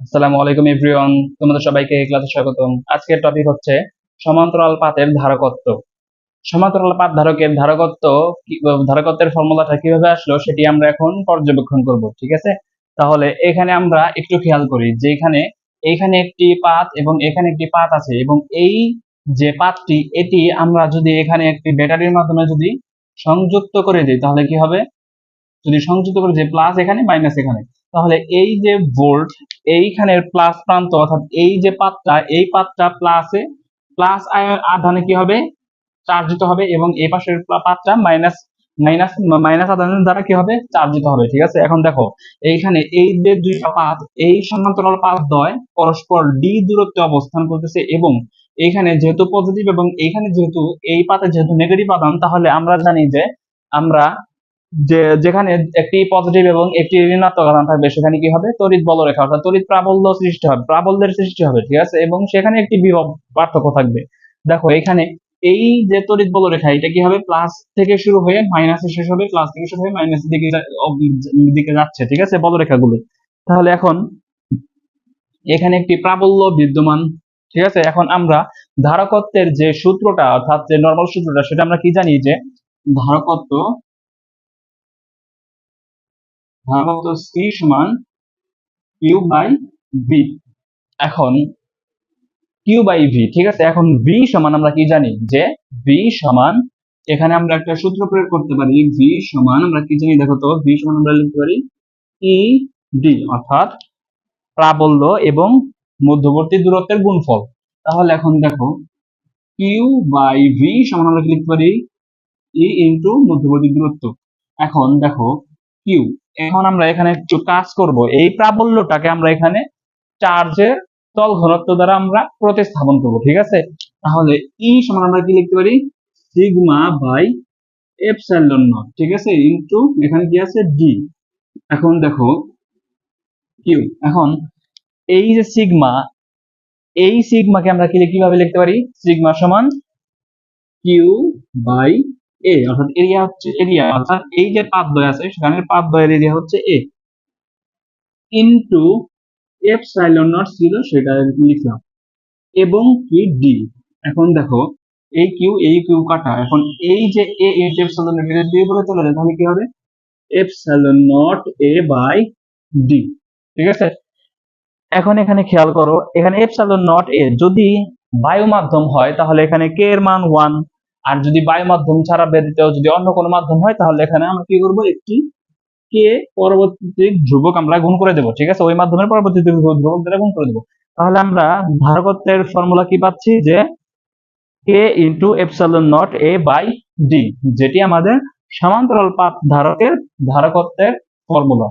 আসসালামু আলাইকুম এভরিওয়ান তোমাদের সবাইকে ক্লাসে স্বাগতম। আজকের টপিক হচ্ছে সমান্তরাল পাতের ধারকত্ব। সমান্তরাল পাত ধারকের ধারকত্ব ধারকত্বের ফর্মুলাটা কীভাবে আসলো সেটি আমরা এখন পর্যবেক্ষণ করব, ঠিক আছে? তাহলে এখানে আমরা একটু খেয়াল করি যে এখানে এইখানে একটি পাত এবং এখানে একটি পাত আছে এবং এই যে পাতটি, এটি আমরা যদি এখানে একটি ব্যাটারির মাধ্যমে যদি সংযুক্ত করে দিই, তাহলে কি হবে? যদি সংযুক্ত করে যে প্লাস এখানে মাইনাস এখানে। তাহলে এই যে ভোল্ট এইখানের প্লাস প্রান্ত অর্থাৎ এই যে পাতটা, এই পাতটা প্লাসে প্লাস আধানে কি হবে? চার্জিত হবে এবং এই পাশের পাতটা মাইনাস মাইনাস মাইনাস আধানের দ্বারা কি হবে? চার্জিত হবে, ঠিক আছে? এখন দেখো, এইখানে এই যে দুইটা পাত, এই সমান্তরাল পাত দ্বয় পরস্পর ডি দূরত্বে অবস্থান করতেছে এবং এইখানে যেহেতু পজিটিভ এবং এইখানে যেহেতু, এই পাতে যেহেতু নেগেটিভ আধান, তাহলে আমরা জানি যে আমরা যে যেখানে একটি পজিটিভ এবং একটি ঋণাত্মক আধান থাকবে, সেখানে কি হবে? তড়িৎ বলরেখা, অর্থাৎ তড়িৎ প্রাবল্য সৃষ্টি হবে, প্রাবল্যের সৃষ্টি হবে, ঠিক আছে? এবং সেখানে একটি বিভব পার্থক্য থাকবে। দেখো, এখানে এই যে তড়িৎ বলরেখা, এটা কি হবে? প্লাস থেকে শুরু হয়ে মাইনাসে শেষ হবে প্লাস থেকে শুরু হয়ে মাইনাসের দিকে দিকে যাচ্ছে, ঠিক আছে বলরেখা বলরেখাগুলি? তাহলে এখন এখানে একটি প্রাবল্য বিদ্যমান, ঠিক আছে? এখন আমরা ধারকত্বের যে সূত্রটা, অর্থাৎ যে নর্মাল সূত্রটা, সেটা আমরা কি জানি যে ধারকত্ব ধারকত্ব সি সমান কিউ বাই ভি এখন কিউ বাই ভি ঠিক আছে? এখন ভি সমান আমরা কি জানি? যে ভি সমান, এখানে আমরা একটা সূত্র প্রয়োগ করতে পারি। ভি সমান আমরা কি জানি? দেখো তো ভি সমান আমরা লিখতে পারি ই ডি অর্থাৎ প্রাবল্য এবং মধ্যবর্তী দূরত্বের গুণফল। তাহলে এখন দেখো কিউ বাই ভি সমান আমরা লিখতে পারি? ই ইন্টু মধ্যবর্তী দূরত্ব। এখন দেখো কিউ এখন আমরা এখানে একটু কাজ করব। এই প্রাবল্যটাকে আমরা এখানে চার্জের তল ঘনত্ব দ্বারা আমরা প্রতিস্থাপন করব ঠিক আছে? তাহলে ই সমান আমরা কি লিখতে পারি? সিগমা বাই এপসাইলন নট ঠিক আছে? ইনটু এখানে কি আছে? ডি এখন দেখো কিউ এখন এই যে সিগমা এই সিগমাকে আমরা কি কীভাবে লিখতে পারি? সিগমা সমান কিউ বাই এ অর্থাৎ এরিয়া হচ্ছে এরিয়া অর্থাৎ এই যে পাতদ্বয় আছে সেখানে পাতদ্বয়ের এরিয়া হচ্ছে এ ইনটু এপসাইলন নট ছিল সেটা লিখলাম। এবং কি ডি এখন দেখো, এই কিউ এই কিউ কাটা। এখন এই যে এ এপসাইলন নট এটা দিয়ে বলে চলে যায় তাহলে কি হবে? Epsilon naught A by D ঠিক আছে? এখন এখানে খেয়াল করো, এখানে এপসাইলন নট এ যদি বায়ু মাধ্যম হয়, তাহলে এখানে কে এর মান ওয়ান আর যদি বায়ু মাধ্যম ছাড়া ব্যতীত যদি অন্য কোনো মাধ্যম হয়, তাহলে এখানে আমরা কি করব? একটি কে পরবর্তী ধ্রুবক আমরা গুণ করে দেব, ঠিক আছে? ওই মাধ্যমের পরবর্তী ধ্রুবক দ্বারা গুণ করে দেব। তাহলে আমরা ধারকত্বের ফর্মুলা কি পাচ্ছি? যে K into epsilon naught A by D যেটি আমাদের সমান্তরাল পাত ধারকের ধারকত্বের ফর্মুলা